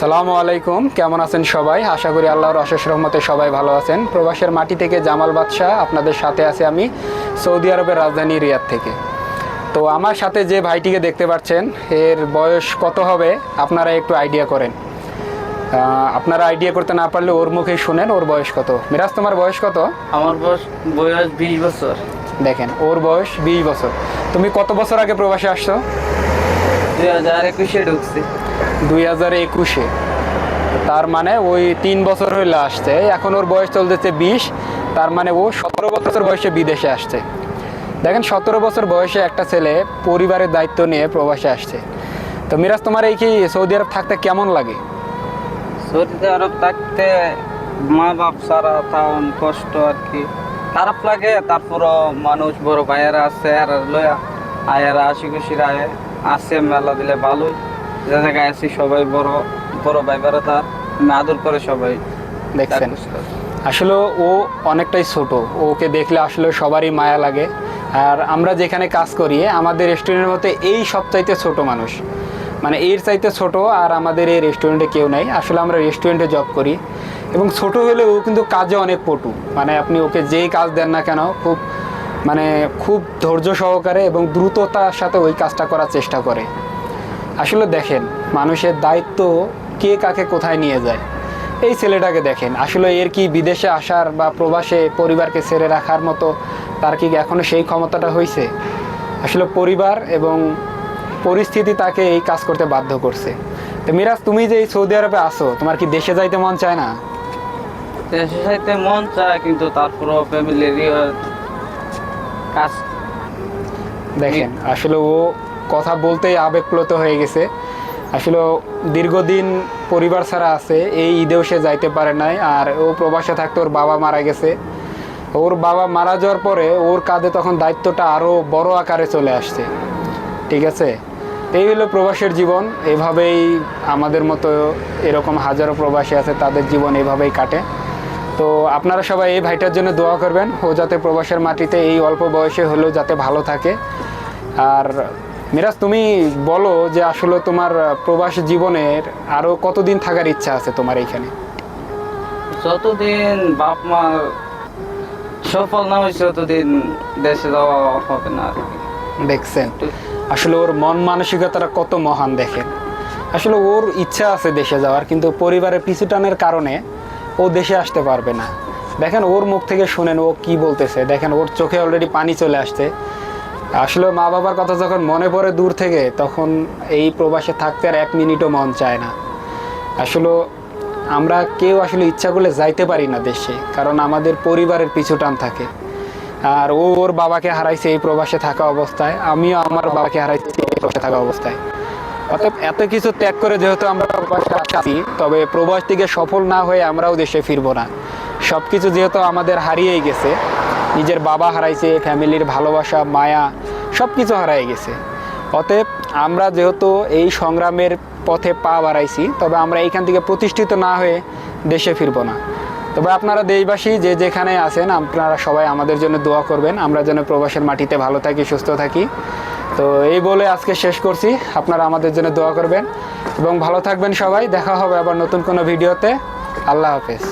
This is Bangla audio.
সালামু আলাইকুম। কেমন আছেন সবাই? আশা করি আল্লাহর অশেষ রহমতে সবাই ভালো আছেন। প্রবাসের মাটি থেকে জামাল বাদশাহ আপনাদের সাথে আছে আমি সৌদি আরবের রাজধানী রিয়াদ থেকে। তো আমার সাথে যে ভাইটিকে দেখতে পাচ্ছেন এর বয়স কত হবে? আপনারা একটু আইডিয়া করেন। আপনারা আইডিয়া করতে না পারলে ওর মুখেই শুনেন ওর বয়স কত? মিরাজ তোমার বয়স কত? আমার বয়স বয়স বিশ বছর। দেখেন ওর বয়স বিশ বছর। তুমি কত বছর আগে প্রবাসে আসছো? দুই হাজার একুশে ঢুকছি। দুই হাজার একুশে। তার মানে ওই তিন বছর হইলে আসছে। এখন ওর বয়স চলতেছে বিশ। তার মানে ও সতেরো বছর বয়সে বিদেশে আসছে। দেখেন সতেরো বছর বয়সে একটা ছেলে পরিবারের দায়িত্ব নিয়ে প্রবাসে আসছে। তো মিরাজ তোমার এই কি সৌদি আরব থাকতে কেমন লাগে? সৌদি আরব থাকতে মা বাপ সারা তাও কষ্ট আর কি। খারাপ লাগে তারপরও মানুষ বড় ভাইয়েরা আছে আর লয়া আয়ারা আশি খুশির আয়। আসে মেলা দিলে ভালোই। যে জায়গায় আছি সবাই বড় বড় ভাই বেড়াতা আমি আদর করে সবাই দেখছেন। আসলে ও অনেকটাই ছোট। ওকে দেখলে আসলে সবারই মায়া লাগে। আর আমরা যেখানে কাজ করি আমাদের রেস্টুরেন্টের মধ্যে এই সবচাইতে ছোট মানুষ। মানে এর চাইতে ছোট আর আমাদের এই রেস্টুরেন্টে কেউ নাই। আসলে আমরা রেস্টুরেন্টে জব করি। এবং ছোট হলেও ও কিন্তু কাজে অনেক পটু। মানে আপনি ওকে যেই কাজ দেন না কেন খুব মানে খুব ধৈর্য সহকারে এবং দ্রুততার সাথে ওই কাজটা করার চেষ্টা করে। আসলে দেখেন, মানুষের দায়িত্ব কে কাকে কোথায় নিয়ে যায়। এই ছেলেটাকে দেখেন, আসলে এর কি বিদেশে আসার বা প্রবাসে পরিবারকে ছেড়ে রাখার মতো তার কি এখনও সেই ক্ষমতাটা হয়েছে আসলে পরিবার এবং পরিস্থিতি তাকে এই কাজ করতে বাধ্য করছে। তো মিরাজ, তুমি যে এই সৌদি আরবে আসো তোমার কি দেশে যাইতে মন চায় না? দেশে যাইতে মন চায়, কিন্তু তারপরও ফ্যামিলির কাজ। দেখেন, আসলে ও কথা বলতেই আবেগপ্লুত হয়ে গেছে। আসলে দীর্ঘদিন পরিবার ছাড়া আছে, এই ঈদেও সে যাইতে পারে নাই, আর ও প্রবাসে থাকতে ওর বাবা মারা গেছে। ওর বাবা মারা যাওয়ার পরে ওর কাঁধে তখন দায়িত্বটা আরও বড় আকারে চলে আসছে। ঠিক আছে? এই হলো প্রবাসের জীবন, এভাবেই আমাদের মতো এরকম হাজারো প্রবাসী আছে, তাদের জীবন এভাবেই কাটে। তো আপনারা সবাই এই ভাইটার জন্য দোয়া করবেন। ও যাতে প্রবাসের মাটিতে এই অল্প বয়সে হলেও যাতে ভালো থাকে। আর মিরাজ তুমি বলো যে আসলে তোমার প্রবাস জীবনের আরও কতদিন থাকার ইচ্ছা আছে তোমার এইখানে যতদিন বাপ মা সফল না হয়েছে ততদিন দেশে যাওয়া হবে না আর দেখছেন? আসলে ওর মন মানসিকতাটা কত মহান দেখেন। আসলে ওর ইচ্ছা আছে দেশে যাওয়ার কিন্তু পরিবারের পিছুটানের কারণে ও দেশে আসতে পারবে না। দেখেন ওর মুখ থেকে শুনেন ও কি বলতেছে। দেখেন ওর চোখে অলরেডি পানি চলে আসছে। আসলে মা বাবার কথা যখন মনে পড়ে দূর থেকে, তখন এই প্রবাসে থাকতে আর এক মিনিটও মন চায় না। আসলে আমরা কেউ আসলে ইচ্ছা করলে যাইতে পারি না দেশে, কারণ আমাদের পরিবারের পিছু টান থাকে। আর ও ওর বাবাকে হারাইছে এই প্রবাসে থাকা অবস্থায়, আমিও আমার বাবাকে হারাইছি এই প্রবাসে থাকা অবস্থায়। অতএব এত কিছু ত্যাগ করে যেহেতু আমরা আছি, তবে প্রবাস থেকে সফল না হয়ে আমরাও দেশে ফিরবো না। সব কিছু যেহেতু আমাদের হারিয়েই গেছে, নিজের বাবা হারাইছে, ফ্যামিলির ভালোবাসা, মায়া সব কিছু হারাই গেছে। অতএব আমরা যেহেতু এই সংগ্রামের পথে পা বাড়াইছি, তবে আমরা এইখান থেকে প্রতিষ্ঠিত না হয়ে দেশে ফিরবো না। তবে আপনারা দেশবাসী যে যেখানে আছেন, আপনারা সবাই আমাদের জন্য দোয়া করবেন। আমরা যেন প্রবাসের মাটিতে ভালো থাকি, সুস্থ থাকি। তো এই বলে আজকে শেষ করছি। আপনারা আমাদের জন্য দোয়া করবেন এবং ভালো থাকবেন সবাই। দেখা হবে আবার নতুন কোনো ভিডিওতে। আল্লাহ হাফেজ।